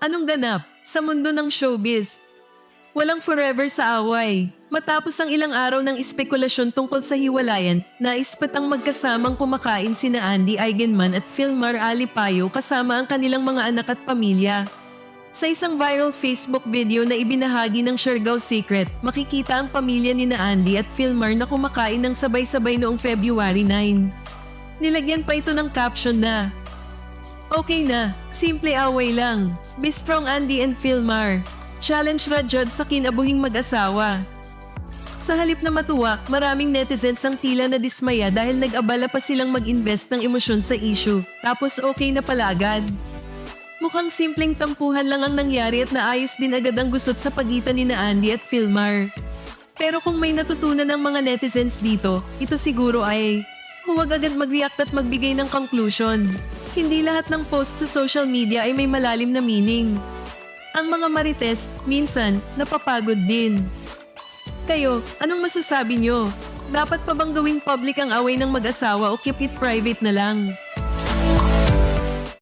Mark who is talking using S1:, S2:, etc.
S1: Anong ganap sa mundo ng showbiz? Walang forever sa away. Matapos ang ilang araw ng espekulasyon tungkol sa hiwalayan, naispat ang magkasamang kumakain sina Andy Eigenman at Philmar Alipayo kasama ang kanilang mga anak at pamilya. Sa isang viral Facebook video na ibinahagi ng Siargao Secret, makikita ang pamilya ni na Andy at Philmar na kumakain ng sabay-sabay noong February 9. Nilagyan pa ito ng caption na, Okay na, simple away lang. Be strong Andy and Philmar. Challenge Rajod sa kinabuhing mag-asawa. Sa halip na matuwa, maraming netizens ang tila na dismaya dahil nag-abala pa silang mag-invest ng emosyon sa issue. Tapos okay na pala agad. Mukhang simpleng tampuhan lang ang nangyari at naayos din agad ang gusot sa pagitan ni na Andy at Philmar. Pero kung may natutunan ng mga netizens dito, ito siguro ay huwag agad mag-react at magbigay ng conclusion. Hindi lahat ng post sa social media ay may malalim na meaning. Ang mga marites, minsan, napapagod din. Kayo, anong masasabi nyo? Dapat pa bang gawing public ang away ng mag-asawa o keep it private na lang?